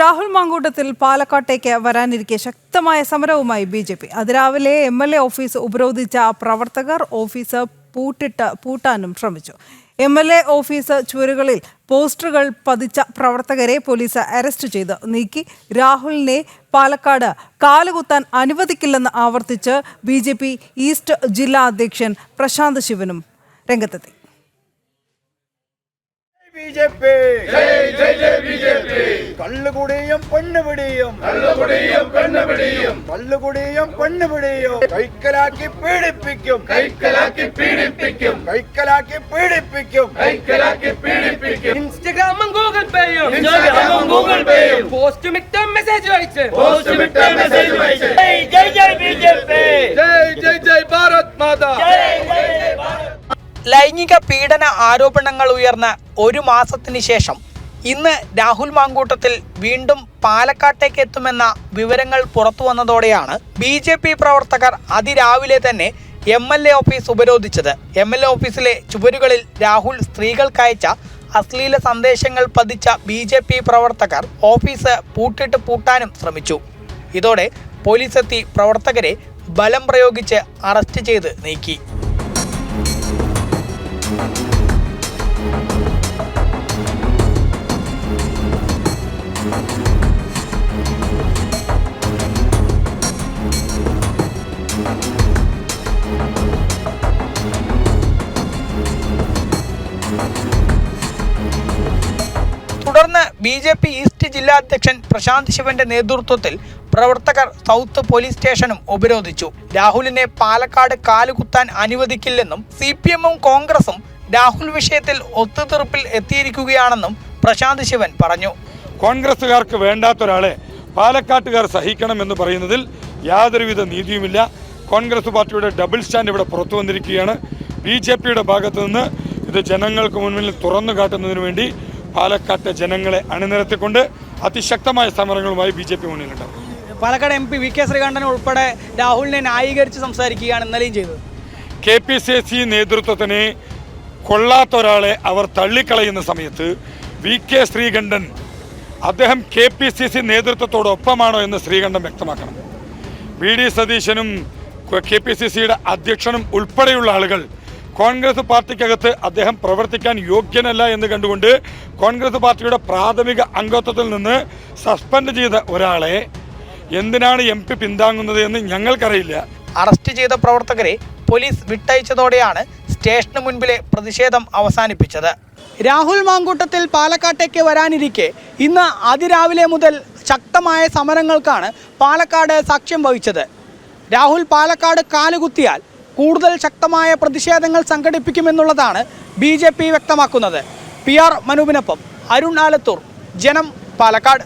രാഹുൽ മാങ്കൂട്ടത്തിൽ പാലക്കാട്ടേക്ക് വരാനിരിക്കെ ശക്തമായ സമരവുമായി ബി ജെ പി. അതിരാവിലെ എം എൽ എ ഓഫീസ് ഉപരോധിച്ച പ്രവർത്തകർ ഓഫീസ് പൂട്ടിട്ട് പൂട്ടാനും ശ്രമിച്ചു. എം എൽ എ ഓഫീസ് ചുവരുകളിൽ പോസ്റ്ററുകൾ പതിച്ച പ്രവർത്തകരെ പോലീസ് അറസ്റ്റ് ചെയ്ത്. നീക്കി രാഹുലിനെ പാലക്കാട് കാലുകുത്താൻ അനുവദിക്കില്ലെന്ന് ആവർത്തിച്ച് ബി ഈസ്റ്റ് ജില്ലാ അധ്യക്ഷൻ പ്രശാന്ത് ശിവനും രംഗത്തെത്തി. ബിജെപി കള്ളുകുടിയും പെണ്ണുപിടിയും കള്ളുകുടിയും പെണ്ണുപിടിയും കള്ളുകുടിയും പെണ്ണുപിടിയും കൈക്കലാക്കി പീഡിപ്പിക്കും. കൈക്കലാക്കി പീഡിപ്പിക്കും. കൈക്കലാക്കി പീഡിപ്പിക്കും. കൈക്കലാക്കി പീഡിപ്പിക്കും. ഇൻസ്റ്റഗ്രാമും ഗൂഗിൾ പേയും. ഇൻസ്റ്റാഗ്രാമും ഗൂഗിൾ പേയും. പോസ്റ്റ് മെസ്സേജ് അയച്ച്. പോസ്റ്റ് മെസ്സേജ് വായിച്ച് ലൈംഗിക പീഡന ആരോപണങ്ങൾ ഉയർന്ന ഒരു മാസത്തിന് ശേഷം ഇന്ന് രാഹുൽ മാങ്കൂട്ടത്തിൽ വീണ്ടും പാലക്കാട്ടേക്ക് എത്തുമെന്ന വിവരങ്ങൾ പുറത്തു വന്നതോടെയാണ് ബി ജെ പി പ്രവർത്തകർ അതിരാവിലെ തന്നെ എം എൽ എ ഓഫീസ് ഉപരോധിച്ചത്. എം എൽ എ ഓഫീസിലെ ചുവരുകളിൽ രാഹുൽ സ്ത്രീകൾക്കയച്ച അശ്ലീല സന്ദേശങ്ങൾ പതിച്ച ബി ജെ പി പ്രവർത്തകർ ഓഫീസ് പൂട്ടിട്ട് പൂട്ടാനും ശ്രമിച്ചു. ഇതോടെ പോലീസ് എത്തി പ്രവർത്തകരെ ബലം പ്രയോഗിച്ച് അറസ്റ്റ് ചെയ്ത് നീക്കി. തുടർന്ന് ബി ജെ പി ഈസ്റ്റ് ജില്ലാ അധ്യക്ഷൻ പ്രശാന്ത് ശിവന്റെ നേതൃത്വത്തിൽ പ്രവർത്തകർ സൗത്ത് പോലീസ് സ്റ്റേഷനും ഉപരോധിച്ചു. രാഹുലിനെ പാലക്കാട് കാലുകുത്താൻ അനുവദിക്കില്ലെന്നും സി പി എമ്മും കോൺഗ്രസും രാഹുൽ വിഷയത്തിൽ ഒത്തുതീർപ്പിൽ എത്തിയിരിക്കുകയാണെന്നും പ്രശാന്ത് ശിവൻ പറഞ്ഞു. കോൺഗ്രസുകാർക്ക് വേണ്ടാത്ത ഒരാളെ പാലക്കാട്ടുകാർ സഹിക്കണം എന്ന് പറയുന്നതിൽ യാതൊരുവിധ നീതിയുമില്ല. കോൺഗ്രസ് പാർട്ടിയുടെ ഡബിൾ സ്റ്റാൻഡ് ഇവിടെ പുറത്തു വന്നിരിക്കുകയാണ്. ബി ജെ പിയുടെ ഭാഗത്തു നിന്ന് ഇത് ജനങ്ങൾക്ക് മുന്നിൽ തുറന്നു കാട്ടുന്നതിന് വേണ്ടി പാലക്കാട്ടെ ജനങ്ങളെ അണിനിരത്തിക്കൊണ്ട് അതിശക്തമായ സമരങ്ങളുമായി ബി ജെ പി മുന്നിലുണ്ട് Palakkad M P V K Sreekandan ഉൾപ്പെടെ രാഹുലിനെ ന്യായീകരിച്ച് സംസാരിക്കുകയാണ് ഇന്നലെയും ചെയ്തത്. കെ പി സി സി നേതൃത്വത്തിന് കൊള്ളാത്ത ഒരാളെ അവർ തള്ളിക്കളയുന്ന സമയത്ത് വി കെ ശ്രീകണ്ഠൻ അദ്ദേഹം കെ പി സി സി നേതൃത്വത്തോടൊപ്പമാണോ എന്ന് ശ്രീകണ്ഠൻ വ്യക്തമാക്കണം. വി ഡി സതീശനും കെ പി സി സിയുടെ അധ്യക്ഷനും ഉൾപ്പെടെയുള്ള ആളുകൾ കോൺഗ്രസ് പാർട്ടിക്കകത്ത് അദ്ദേഹം പ്രവർത്തിക്കാൻ യോഗ്യനല്ല എന്ന് കണ്ടുകൊണ്ട് കോൺഗ്രസ് പാർട്ടിയുടെ പ്രാഥമിക അംഗത്വത്തിൽ നിന്ന് സസ്പെൻഡ് ചെയ്ത ഒരാളെ എന്തിനാണ് എം പി പിന്താങ്ങുന്നത് എന്ന് ഞങ്ങൾക്കറിയില്ല. അറസ്റ്റ് ചെയ്ത പ്രവർത്തകരെ പോലീസ് വിട്ടയച്ചതോടെയാണ് സ്റ്റേഷന് മുൻപിലെ പ്രതിഷേധം അവസാനിപ്പിച്ചത്. രാഹുൽ മാങ്കൂട്ടത്തിൽ പാലക്കാട്ടേക്ക് വരാനിരിക്കെ ഇന്ന് അതിരാവിലെ മുതൽ ശക്തമായ സമരങ്ങൾക്കാണ് പാലക്കാട് സാക്ഷ്യം വഹിച്ചത്. രാഹുൽ പാലക്കാട് കാലുകുത്തിയാൽ കൂടുതൽ ശക്തമായ പ്രതിഷേധങ്ങൾ സംഘടിപ്പിക്കുമെന്നുള്ളതാണ് ബി ജെ പി വ്യക്തമാക്കുന്നത്. പി ആർ മനൂപിനൊപ്പം അരുൺ ആലത്തൂർ ജനം പാലക്കാട്.